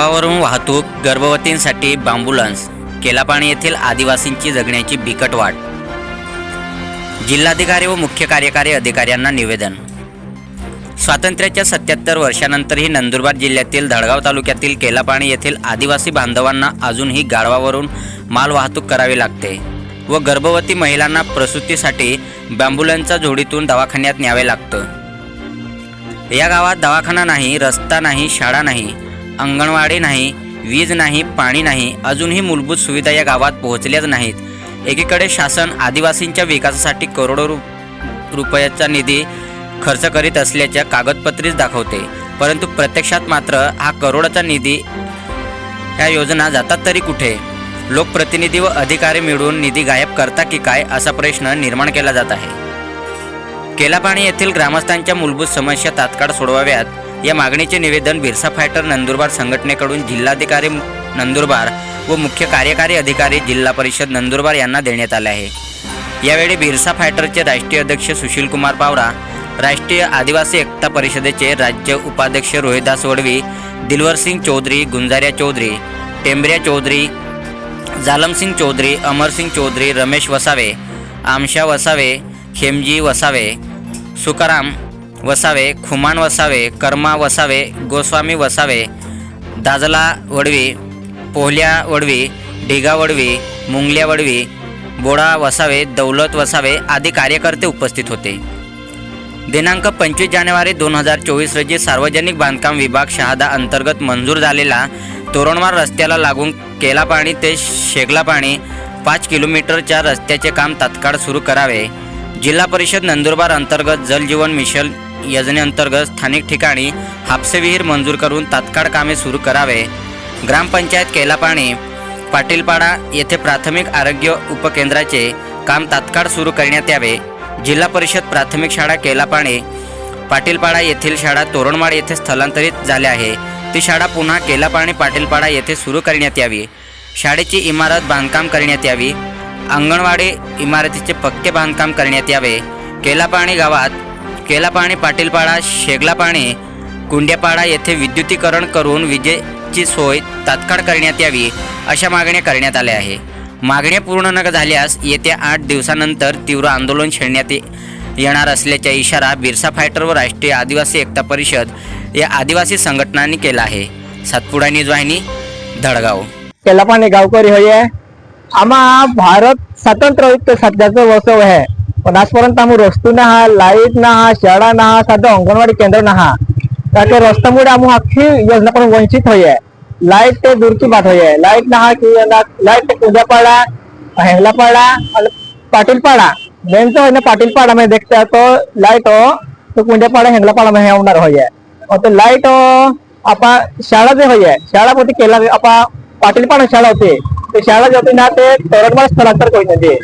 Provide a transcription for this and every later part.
गावावरून वाहतूक गर्भवतींसाठी बांबुलन्स केलापाणी येथील आदिवासींची जगण्याची बिकट वाट. जिल्हाधिकारी व मुख्य कार्यकारी अधिकाऱ्यांना निवेदन. स्वातंत्र्याच्या सत्याहत्तर वर्षानंतरही नंदुरबार जिल्ह्यातील धडगाव तालुक्यातील केलापाणी येथील आदिवासी बांधवांना अजूनही गाढवावरून माल वाहतूक करावी लागते व गर्भवती महिलांना प्रसूतीसाठी बॅम्ब्युलन्सच्या जोडीतून दवाखान्यात न्यावे लागतं. या गावात दवाखाना नाही रस्ता नाही शाळा नाही अंगणवाडी नाही वीज नाही पाणी नाही अजूनही मूलभूत सुविधा या गावात पोहोचल्याच नाहीत. एकीकडे शासन आदिवासींच्या विकासासाठी करोडो रु रुपयाचा निधी खर्च करीत असल्याच्या कागदपत्रीच दाखवते परंतु प्रत्यक्षात मात्र हा करोडाचा निधी ह्या योजना जातात तरी कुठे? लोकप्रतिनिधी व अधिकारी मिळून निधी गायब करता की काय असा प्रश्न निर्माण केला जात आहे. केलापाणी येथील ग्रामस्थांच्या मूलभूत समस्या तात्काळ सोडवाव्यात या मागणीचे निवेदन बिरसा फायटर नंदुरबार संघटनेकडून जिल्हाधिकारी नंदुरबार व मुख्य कार्यकारी अधिकारी जिल्हा परिषद नंदुरबार यांना देण्यात आले आहे. यावेळी बिरसा फायटरचे राष्ट्रीय अध्यक्ष सुशील कुमार पावरा राष्ट्रीय आदिवासी एकता परिषदेचे राज्य उपाध्यक्ष रोहिदास वडवी दिलवरसिंग चौधरी गुंजाऱ्या चौधरी टेंबऱ्या चौधरी जालमसिंग चौधरी अमरसिंग चौधरी रमेश वसावे आमशा वसावे खेमजी वसावे सुकाराम वसावे खुमान वसावे कर्मा वसावे गोस्वामी वसावे दाजला वडवी पोहल्या वडवी ढिगा वडवी मुंगल्या वडवी बोडा वसावे दौलत वसावे आदी कार्यकर्ते उपस्थित होते. दिनांक पंचवीस जानेवारी दोन हजार चोवीस रोजी सार्वजनिक बांधकाम विभाग शहादा अंतर्गत मंजूर झालेला तोरणमार रस्त्याला लागून केलापाणी ते शेगलापाणी पाच किलोमीटरच्या रस्त्याचे काम तात्काळ सुरू करावे. जिल्हा परिषद नंदुरबार अंतर्गत जलजीवन मिशन योजनेअंतर्गत स्थानिक ठिकाणी हापसे विहीर मंजूर करून तात्काळ कामे सुरू करावे. ग्रामपंचायत केलापाणी पाटीलपाडा येथे प्राथमिक आरोग्य उपकेंद्राचे काम तात्काळ सुरू करण्यात यावे. जिल्हा परिषद प्राथमिक शाळा केलापाणे पाटीलपाडा येथील शाळा तोरणमाळ येथे स्थलांतरित झाल्या आहे. ती शाळा पुन्हा केलापाणी पाटीलपाडा येथे सुरू करण्यात यावी. शाळेची इमारत बांधकाम करण्यात यावी. अंगणवाडी इमारतीचे पक्के बांधकाम करण्यात यावे. केलापाणी गावात केलापाणी पाटीलपाडा शेगलापाणी कुंड्यापाडा येथे विद्युतीकरण करून विजेची सोय तात्काळ करण्यात यावी अशा मागण्या करण्यात आल्या आहे. मागण्या पूर्ण न झाल्यास येत्या आठ दिवसानंतर तीव्र आंदोलन छेडण्यात येणार असल्याचा इशारा बिरसा फायटर व राष्ट्रीय आदिवासी एकता परिषद या आदिवासी संघटनांनी केला आहे. सातपुडा न्यूज वाहिनी धडगाव. केलापाणी गावकरी होय आम्हा भारत स्वातंत्र्युक्त सध्याचं वसव आहे. पण आजपर्यंत आम्ही रस्तो ना हा लाईट ना हा शाळा ना हा साधं अंगणवाडी केंद्र ना हा त्या रस्त्यामुळे आम्ही अख्खी योजना पण वंचित होय लाईट ते दूरची बात होय लाईट ना हा की लाईट ते कुंजापाडा हेंगलापाडा आणि पाटीलपाडा मेन तो है ना पाटीलपाडा में देखते हैं तो लाइट हो तो कुंजापाडा हेंगलापाडा में होणार होय और तो लाइट हो आपा शाळा जे होय शाळा पोती केला, आपा पाटीलपाडा शाळा होते. ते शाळा जे होती ना ते तोरणमाळ स्थलांतर करून दे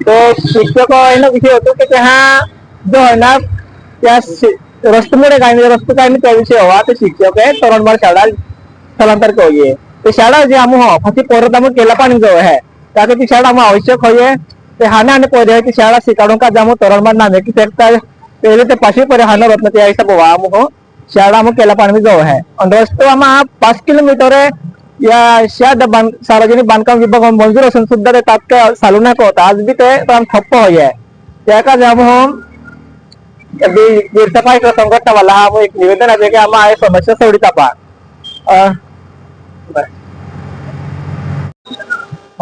तो शिक्षक आहे ना विषय होतो की हा जो आहे ना त्या शि- रस्त्यामुळे काय नाही रस्ते काय नाही त्या विषय हवा ते शिक्षक आहे तोरणमाळ शाळा स्थलांतर करूये ते शाळा जे आम्ही हो फाती परत आम्ही केला पाणी जो आहे त्यासाठी ती शाळा आम्ही आवश्यक होय ते हाना आणि पहिले ती शाळा शिकाडून का जामू तोरणमाळ नामे की फेकता पहिले ते पाचवी पर्यंत हाना होत नाही त्या हिसाब व्हा आम्ही हो। शाळा आम्ही केला या शाद बांध सार्वजनिक बांधकाम विभाग मंजूर असून सुद्धा ते तात्काळ चालू नाही होत. आज बी ते काम ठप्प होय त्याका का जामून संघटना वाला हा एक निवेदन आहे की आम्हा आहे समस्या सोड़ी तपा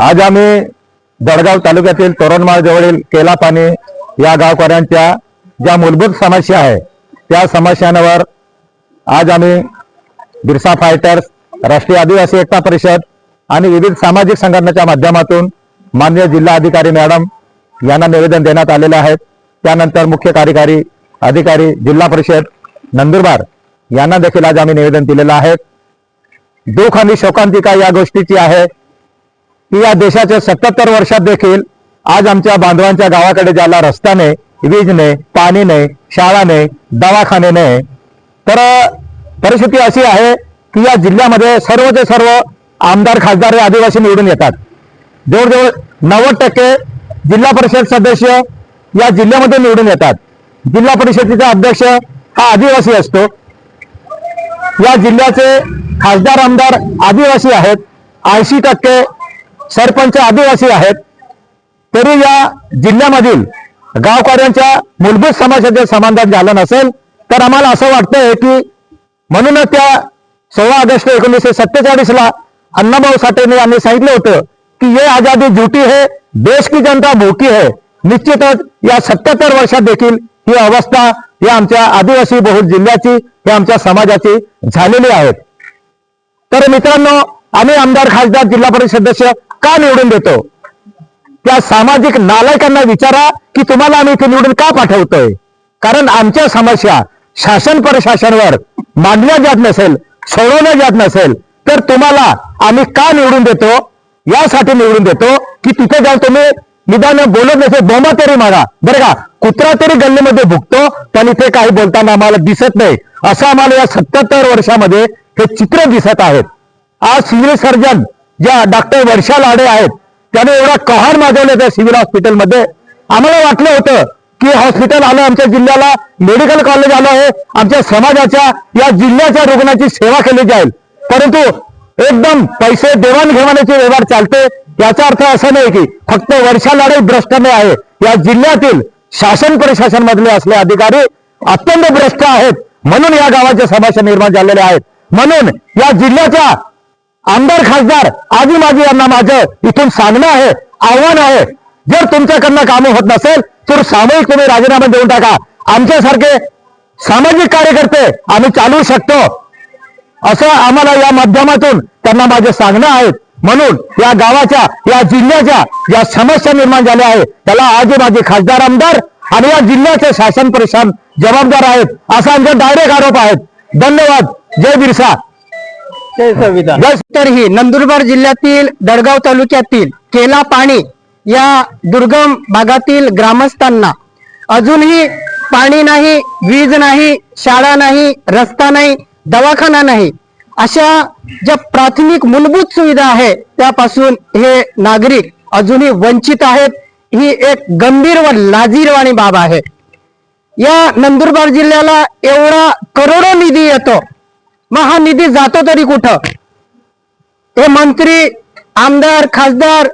आज आम्ही जळगाव तालुक्यातील तोरणमाळ जवळील केला पाणी या गावकऱ्यांच्या ज्या मूलभूत समस्या आहे त्या समस्यांवर आज आम्ही बिरसा फायटर्स राष्ट्रीय आदिवासी एकता परिषद आणि विविध सामाजिक संघटनेच्या माध्यमातून मान्य जिल्हा अधिकारी मॅडम यांना निवेदन देण्यात आलेले आहेत. त्यानंतर मुख्य कार्यकारी अधिकारी जिल्हा परिषद नंदुरबार यांना देखील आज आम्ही निवेदन दिलेलं आहे. दुःख आणि शोकांतिका या गोष्टीची आहे की या देशाच्या सत्याहत्तर वर्षात देखील आज आमच्या बांधवांच्या गावाकडे ज्याला रस्त्याने वीजने पाणीने शाळाने पाणी शाळा नाही दवाखाने तर परिस्थिती अशी आहे की या जिल्ह्यामध्ये सर्वचे सर्व आमदार खासदार हे आदिवासी निवडून येतात. जवळजवळ नव्वद टक्के जिल्हा परिषद सदस्य या जिल्ह्यामध्ये निवडून येतात. जिल्हा परिषदेचा अध्यक्ष हा आदिवासी असतो. या जिल्ह्याचे खासदार आमदार आदिवासी आहेत. ऐंशी टक्के सरपंच आदिवासी आहेत. तरी या जिल्ह्यामधील गावकऱ्यांच्या मूलभूत समस्याचे समाधान झालं नसेल तर आम्हाला असं वाटतंय की म्हणूनच त्या सोळा ऑगस्ट एकोणीसशे सत्तेचाळीस ला अण्णाभाऊ साठे यांनी सांगितलं होतं की ये आजादी झुटी है देश की जनता भूकी है. निश्चितच या सत्याहत्तर वर्षात देखील ही अवस्था या आमच्या आदिवासी बहुल जिल्ह्याची या आमच्या समाजाची झालेली आहे. तर मित्रांनो आम्ही आमदार खासदार जिल्हा परिषद सदस्य का निवडून देतो? त्या सामाजिक नालायकांना विचारा की तुम्हाला आम्ही इथे निवडून का पाठवतोय? कारण आमच्या समस्या शासन प्रशासनवर मांडल्या जात नसेल सोडवल्या जात नसेल तर तुम्हाला आम्ही का निवडून देतो? यासाठी निवडून देतो की तिथे जाऊन तुम्ही निदान बोलत नसेल बोंबा तरी मारा. बरं का? कुत्रा तरी गल्लीमध्ये भुगतो पण इथे काही बोलताना आम्हाला दिसत नाही. असं आम्हाला या सत्याहत्तर वर्षामध्ये हे चित्र दिसत आहेत आज सिव्हिल सर्जन ज्या डॉक्टर वर्षा लाडे आहेत त्याने एवढा कहार माजवलं त्या सिव्हिल हॉस्पिटलमध्ये. आम्हाला वाटलं होतं की हॉस्पिटल आलं आमच्या जिल्ह्याला मेडिकल कॉलेज आलं आहे. आमच्या समाजाच्या या जिल्ह्याच्या रुग्णाची सेवा केली जाईल. परंतु एकदम पैसे देवाणघेवाणीचे व्यवहार चालते. याचा अर्थ असा नाही की फक्त वर्षालाडे भ्रष्ट नाही आहे. या जिल्ह्यातील शासन प्रशासन मधले असले अधिकारी अत्यंत भ्रष्ट आहेत. म्हणून या गावाच्या समस्या निर्माण झालेल्या आहेत. म्हणून या जिल्ह्याच्या आमदार खासदार आजी माजी यांना माझं इथून सांगणं आहे आव्हान आहे. जर तुमच्याकडनं कामं होत नसेल तर सामूहिक तुम्ही राजीनामा देऊन टाका. आमच्यासारखे सामाजिक कार्यकर्ते आम्ही चालवू शकतो. असं आम्हाला या माध्यमातून त्यांना माझे सांगणं आहे. म्हणून या गावाच्या या जिल्ह्याच्या या समस्या निर्माण झाल्या आहेत त्याला आजी माझे खासदार आमदार आणि या जिल्ह्याचे शासन प्रशासन जबाबदार आहेत असा आमचा डायरेक्ट आरोप आहेत धन्यवाद. जय बिरसा. जय संविधान. जय तर ही नंदुरबार जिल्ह्यातील दडगाव तालुक्यातील केला पाणी या दुर्गम भागातील ग्रामस्थांना. अजूनही पाणी नाही वीज नाही शाळा नाही रस्ता नाही दवाखाना नाही. अशा ज्या प्राथमिक मूलभूत सुविधा आहे त्यापासून हे नागरिक अजूनही वंचित आहेत ही एक गंभीर व लाजीरवाणी बाब आहे. या नंदुरबार जिल्ह्याला एवढा करोडो निधी येतो. मग हा निधी जातो तरी कुठं? हे मंत्री आमदार खासदार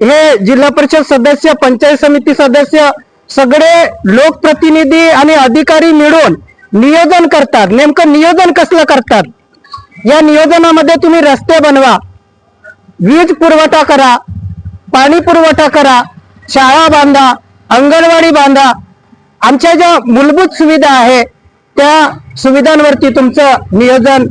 हे जिल्हा परिषद सदस्य पंचायत समिती सदस्य सगळे लोकप्रतिनिधी आणि अधिकारी मिळून नियोजन करतात. नेमकं नियोजन कसलं करतात? या नियोजनामध्ये तुम्ही रस्ते बनवा वीज पुरवठा करा पाणी पुरवठा करा शाळा बांधा अंगणवाडी बांधा. आमच्या ज्या मूलभूत सुविधा आहे त्या सुविधांवरती तुमचं नियोजन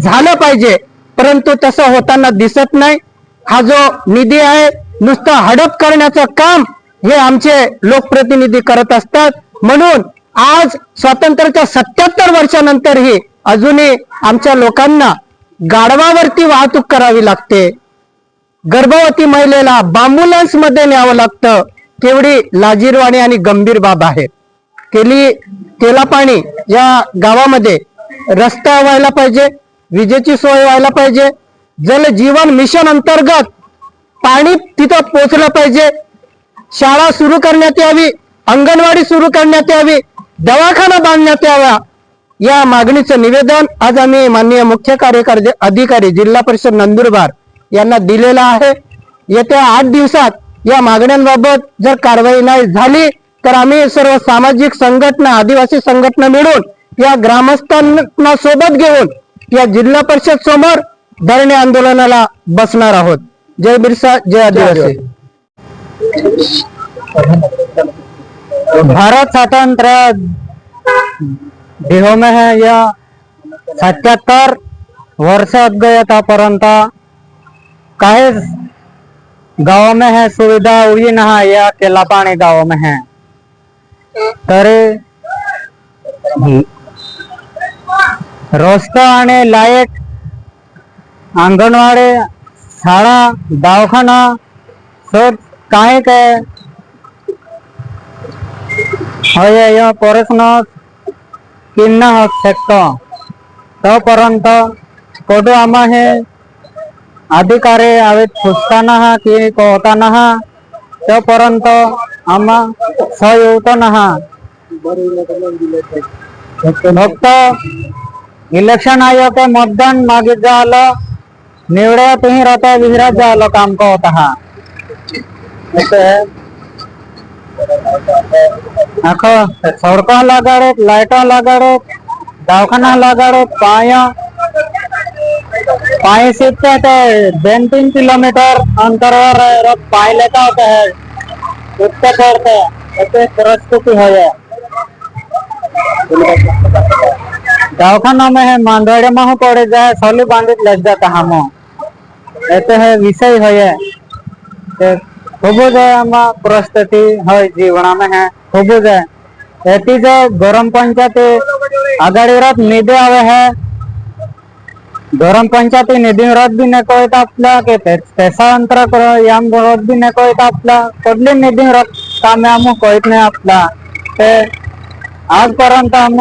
झालं पाहिजे. परंतु तसं होताना दिसत नाही. हा जो निधी आहे नुसतं हडप करण्याचं काम हे आमचे लोकप्रतिनिधी करत असतात. म्हणून आज स्वातंत्र्याच्या सत्याहत्तर वर्षानंतरही अजूनही आमच्या लोकांना गाढवावरती वाहतूक करावी लागते. गर्भवती महिलेला बांबुलन्समध्ये न्यावं लागतं. केवढी लाजीरवाणी आणि गंभीर बाब आहे. केली केला पाणी या गावामध्ये. रस्ता व्हायला पाहिजे विजेची सोय व्हायला पाहिजे. जल जीवन मिशन अंतर्गत पाणी तिथं पोचलं पाहिजे. शाळा सुरू करण्यात यावी अंगणवाडी सुरू करण्यात यावी दवाखाना बांधण्यात यावा. या मागणीचं निवेदन आज आम्ही माननीय मुख्य कार्यकारी अधिकारी जिल्हा परिषद नंदुरबार यांना दिलेलं आहे. येत्या आठ दिवसात या मागण्यांबाबत जर कारवाई नाही झाली तर आम्ही सर्व सामाजिक संघटना आदिवासी संघटना मिळून या ग्रामस्थांना सोबत घेऊन या जिल्हा परिषद समोर धरणे आंदोलनाला बसणार आहोत. जय बिरसा जय आदिवासी. भारत स्वतंत्र देहो में है या सत्याहत्तर वर्ष परंतु काहे गाँव में है सुविधा हुई नहा या केला पानी गाँव में है? तरी रस्ता आणि लायक अंगणवाडी शाळा दवाखाना सर काय काय? हय या पोरसनं किन्न शकतो तोपर्यंत कोडू आम्हा हे अधिकारी हवेत फुसताना हा की कोताना हा? तोपर्यंत आम्हा सहयोगतो ना हा? फक्त इलेक्शन आयोगे मतदान मागे झालं. निवड्या तुम्ही राहता विहिरात झालं काम का होता हा। असं आहे. अखो सड़का लगाड़े लाइटा लगाड़े दवाखाना लगाड़े पाया पाए से कहते हैं तीन तीन किलोमीटर अंतर और पाए लेता होता है। उसका करते हैं ऐसे परिस्थिति हो जाए। दवाखाना में है मांदवाड़े में पड़े जाए सोली बांधित लग जाता हम। ऐसे है विषय हो जाए खूब जाए आमा प्रस्तुति है जीवना में है खूब जाए। एटी जो गरम पंचायत आघाडी रात निधि आवे है गरम पंचायती निधी रथ भी नको येत आपला के पैसा अंतर कर याम रथ भी नको येत आपला कुठली निधी रथ काम आम कळत नाही आपला। ते आजपर्यंत आम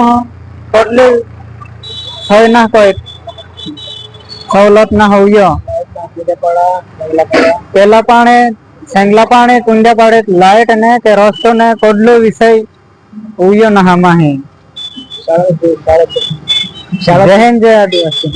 कुठली হয় না কয় સવલત ના હવ્ય પેલા પાણે સેંગલા પાણે કુંડા પાડે લાઈટ ને કે રસ્તો ને કોડલો વિષય ઉયો ના હમાહે. શાળા શાળા રહેન જે આદિવાસી.